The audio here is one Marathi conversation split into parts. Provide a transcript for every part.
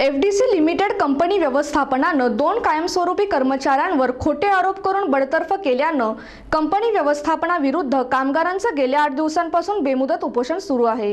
एफडीसी लिमिटेड कंपनी व्यवस्थापनानं दोन कायमस्वरूपी कर्मचाऱ्यांवर खोटे आरोप करून बडतर्फ केल्यानं कंपनी व्यवस्थापनाविरुद्ध कामगारांचं गेल्या आठ दिवसांपासून बेमुदत उपोषण सुरू आहे.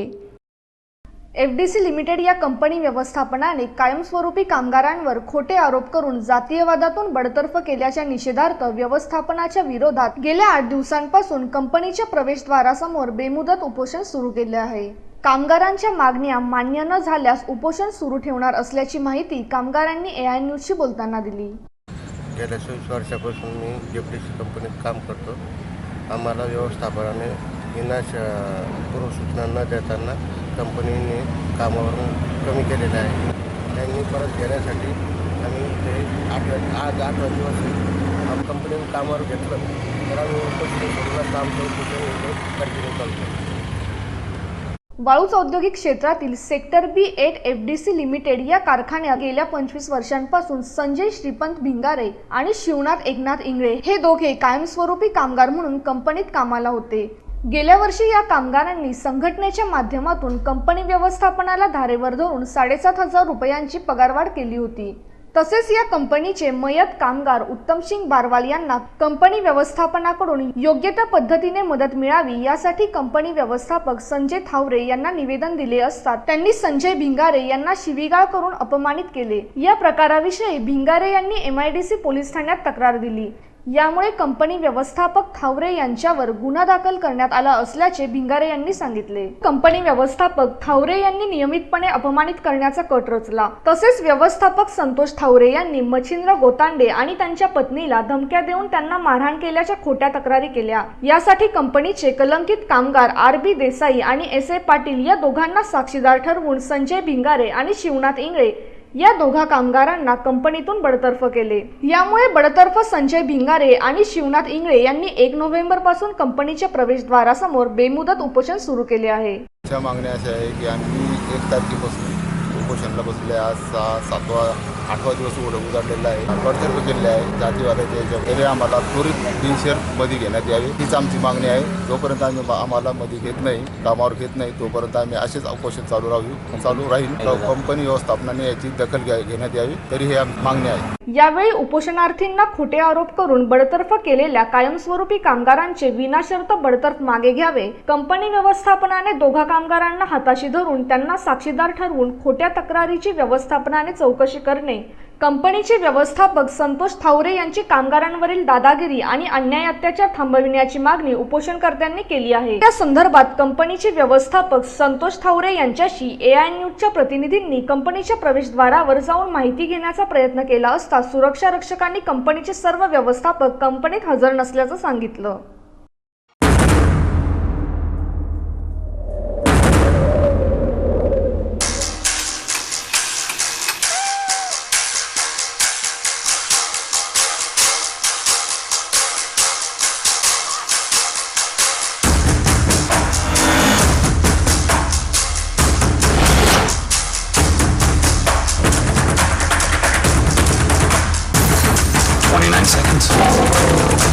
एफडीसी लिमिटेड या कंपनी व्यवस्थापनाने कायमस्वरूपी कामगारांवर खोटे आरोप करून जातीयवादातून बडतर्फ केल्याच्या निषेधार्थ व्यवस्थापनाच्या विरोधात गेल्या आठ दिवसांपासून कंपनीच्या प्रवेशद्वारासमोर बेमुदत उपोषण सुरू केले आहे. कामगारांच्या मागण्या मान्य न झाल्यास उपोषण सुरू ठेवणार असल्याची माहिती कामगारांनी ए आय न्यूजशी बोलताना दिली. गेल्या चोवीस वर्षापासून मी जेपडीसी कंपनीत काम करतो. आम्हाला व्यवस्थापनाने विनाश पूर्वसूचना न देताना कंपनीने कामावरून कमी केलेलं आहे. त्यांनी परत घेण्यासाठी आम्ही ते आठ आज आठ दिवस कंपनीने कामावर घेतलं. तर आम्ही उपस्थित सोडून कंटिन्यू करतो वाळूच औद्योगिक क्षेत्रातील sector B eight F D C limited या कारखान्यात गेल्या पंचवीस वर्षांपासून संजय श्रीपंत भिंगारे आणि शिवनाथ एकनाथ इंगळे हे दोघे कायमस्वरूपी कामगार म्हणून कंपनीत कामाला होते. गेल्या वर्षी या कामगारांनी संघटनेच्या माध्यमातून कंपनी व्यवस्थापनाला धारेवर धरून साडेसात हजार रुपयांची पगारवाढ केली होती. तसेच या कंपनीचे मयत कामगार उत्तमसिंग बारवाल यांना कंपनी व्यवस्थापनाकडून योग्य त्या पद्धतीने मदत मिळावी यासाठी कंपनी व्यवस्थापक संजय थावरे यांना निवेदन दिले असतात त्यांनी संजय भिंगारे यांना शिवीगाळ करून अपमानित केले. या प्रकाराविषयी भिंगारे यांनी एमआयडीसी पोलीस ठाण्यात तक्रार दिली. यामुळे कंपनी व्यवस्थापक थावरे यांच्यावर गुन्हा दाखल करण्यात आला असल्याचे भिंगारे यांनी सांगितले. कंपनी व्यवस्थापक थावरे यांनी नियमितपणे अपमानित करण्याचा कट रचला. तसेच व्यवस्थापक संतोष थावरे यांनी मच्छिंद्र गोतांडे आणि त्यांच्या पत्नीला धमक्या देऊन त्यांना मारहाण केल्याच्या खोट्या तक्रारी केल्या. यासाठी कंपनीचे कलंकित कामगार आर बी देसाई आणि एस ए पाटील या दोघांना साक्षीदार ठरवून संजय भिंगारे आणि शिवनाथ इंगळे या दोघा कामगारांना कंपनीतून बडतर्फ केले. यामुळे बडतर्फ संजय भिंगारे आणि शिवनाथ इंगळे यांनी एक नोव्हेंबरपासून कंपनीच्या प्रवेशद्वारासमोर बेमुदत उपोषण सुरू केले आहे. मागण्या अशा आहे की आम्ही एक तारखेपासून उपोषणला बसले आज सहा सातवा आठवा दिवस उघड उजाडलेला आहे. बडतर्फ केलेले आहे. जातीवादाच्या याच्यामध्ये आम्हाला त्वरित बिनशेरमध्ये घेण्यात यावी. हीच आमची मागणी आहे. जोपर्यंत आम्ही आम्हाला मध्ये घेत नाही कामावर घेत नाही तोपर्यंत आम्ही असेच उपोषण चालू राहू चालू राहील. कंपनी व्यवस्थापनाने याची दखल घ्या घेण्यात यावी. तरी हे मागणी आहे. यावेळी उपोषणार्थींना खोटे आरोप करून बडतर्फ केलेल्या कायमस्वरूपी कामगारांचे विनाशर्त बडतर्फ मागे घ्यावे कंपनी व्यवस्थापनाने दोघा कामगारांना हाताशी धरून त्यांना साक्षीदार ठरवून खोट्या तक्रारीची व्यवस्थापनाने चौकशी करणे कंपनीचे व्यवस्थापक संतोष थावरे यांची कामगारांवरील दादागिरी आणि अन्याय अत्याचार थांबविण्याची मागणी उपोषणकर्त्यांनी केली आहे. या संदर्भात कंपनीचे व्यवस्थापक संतोष थावरे यांच्याशी एआय न्यूजच्या प्रतिनिधींनी कंपनीच्या प्रवेशद्वारावर जाऊन माहिती घेण्याचा प्रयत्न केला असता सुरक्षा रक्षकांनी कंपनीचे सर्व व्यवस्थापक कंपनीत हजर नसल्याचं सांगितलं. 29 seconds.